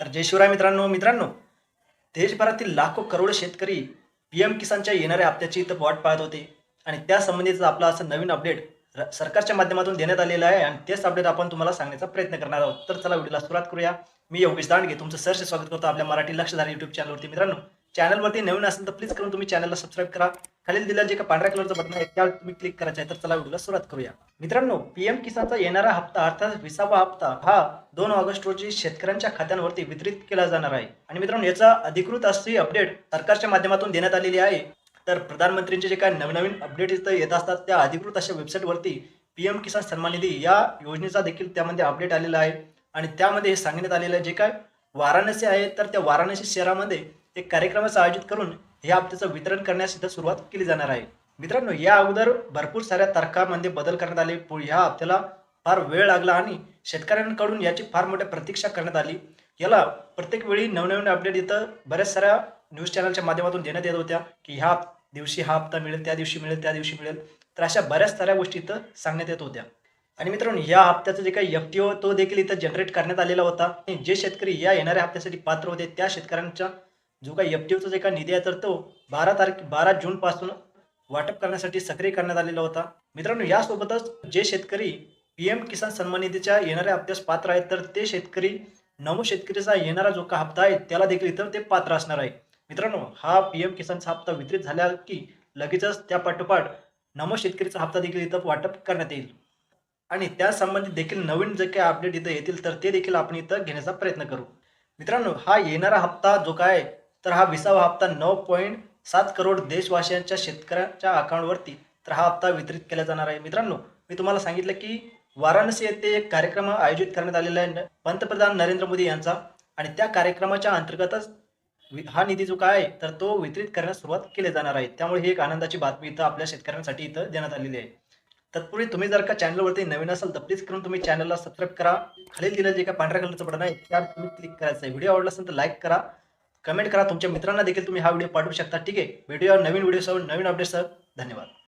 तर जय शिवराय मित्रांनो मित्रांनो देशभरातील लाखो करोड शेतकरी पी एम किसानच्या येणाऱ्या हप्त्याची इथं वाट पाहत होते. आणि त्या संबंधीचं आपलं असं नवीन अपडेट र- सरकारच्या माध्यमातून देण्यात आलेलं आहे आणि तेच अपडेट आपण तुम्हाला सांगण्याचा प्रयत्न करणार आहोत. तर चला व्हिडिओला सुरुवात करूया. मी योगेश दांडगे तुमचं सरसे स्वागत करतो आपल्या मराठी लक्षधार युट्यूब चॅनलवरती मित्रांनो चॅनलवरती नवीन असेल तर प्लीज करून तुम्ही चॅनलला सबस्क्राईब करा. खालील दिलेलं जे का पांढऱ्या कलरचं बटन आहे त्यावर तुम्ही क्लिक करायचं आहे तर चला व्हिडिओला सुरुवात करूया. मित्रांनो पीएम किसानचा येणारा हप्ता अर्थात विसावा हप्ता हा दोन ऑगस्ट रोजी शेतकऱ्यांच्या खात्यांवरती वितरित केला जाणार आहे. आणि मित्रांनो याचा अधिकृत असही अपडेट सरकारच्या माध्यमातून देण्यात आलेली आहे. तर प्रधानमंत्रींचे जे काय नवनवीन अपडेट इथं येत असतात त्या अधिकृत अशा वेबसाईटवरती पीएम किसान सन्मान निधी या योजनेचा देखील त्यामध्ये अपडेट आलेला आहे. आणि त्यामध्ये हे सांगण्यात आलेलं आहे जे काय वाराणसी आहे तर त्या वाराणसी शहरामध्ये एक कार्यक्रमाचं आयोजित करून या हप्त्याचं वितरण करण्यास सुद्धा सुरुवात केली जाणार आहे. मित्रांनो या अगोदर भरपूर साऱ्या तर्कामध्ये बदल करण्यात आले. ह्या हप्त्याला फार वेळ लागला आणि शेतकऱ्यांकडून याची फार मोठ्या प्रतीक्षा करण्यात आली. याला प्रत्येक वेळी नवनवीन अपडेट इथं बऱ्याच साऱ्या न्यूज चॅनलच्या माध्यमातून देण्यात येत होत्या की ह्या दिवशी हा हप्ता मिळेल त्या दिवशी मिळेल त्या दिवशी मिळेल. तर अशा बऱ्याच साऱ्या गोष्टी इथं सांगण्यात येत होत्या. आणि मित्रांनो या हप्त्याचं जे काही एफ टी ओ तो देखील इथं जनरेट करण्यात आलेला होता. आणि जे शेतकरी या येणाऱ्या हप्त्यासाठी पात्र होते त्या शेतकऱ्यांच्या जो काही एफ टी ओचा जे काही निधी आहे तर तो बारा तारखे बारा जूनपासून वाटप करण्यासाठी सक्रिय करण्यात आलेला होता. मित्रांनो यासोबतच जे शेतकरी पी एम किसान सन्मान निधीच्या येणाऱ्या हप्त्यास पात्र आहेत तर ते शेतकरी नमो शेतकरीचा येणारा जो का हप्ता आहे त्याला देखील इतर ते पात्र असणार आहे. मित्रांनो हा पी एम किसानचा हप्ता वितरित झाला की लगेचच त्या पाठोपाठ नमो शेतकरीचा हप्ता देखील इथं वाटप करण्यात येईल. आणि त्या संबंधित देखील नवीन जे काही अपडेट इथं येतील तर ते देखील आपण इथं घेण्याचा प्रयत्न करू. मित्रांनो हा येणारा हप्ता जो काय तर हा विसावा हप्ता नऊ पॉईंट सात करोड देशवासियांच्या शेतकऱ्यांच्या अकाउंटवरती तर हा हप्ता वितरित केला जाणार आहे. मित्रांनो मी तुम्हाला सांगितलं की वाराणसी येथे एक कार्यक्रम आयोजित करण्यात आलेला आहे. पंतप्रधान नरेंद्र मोदी यांचा आणि त्या कार्यक्रमाच्या अंतर्गतच वि- हा निधी जो काय आहे तर तो वितरित करण्यास सुरुवात केली जाणार आहे. त्यामुळे ही एक आनंदाची बातमी इथं आपल्या शेतकऱ्यांसाठी इथं देण्यात आलेली आहे. तत्पूर्वी तुम्ही जर का चॅनलवरती नवीन असाल तर प्लीज करून तुम्ही चॅनलला सबस्क्राईब करा. खालील दिलं जे काय पांढऱ्या कलरचं बटन आहे त्यावर तुम्ही क्लिक करायचं आहे. व्हिडिओ आवडला असेल तर लाईक करा. कमेंट करा. तुमच्या मित्रांना देखील तुम्ही हा व्हिडिओ पाठवू शकता. ठीक आहे? व्हिडिओ नवीन व्हिडिओसह नवीन अपडेटसह धन्यवाद.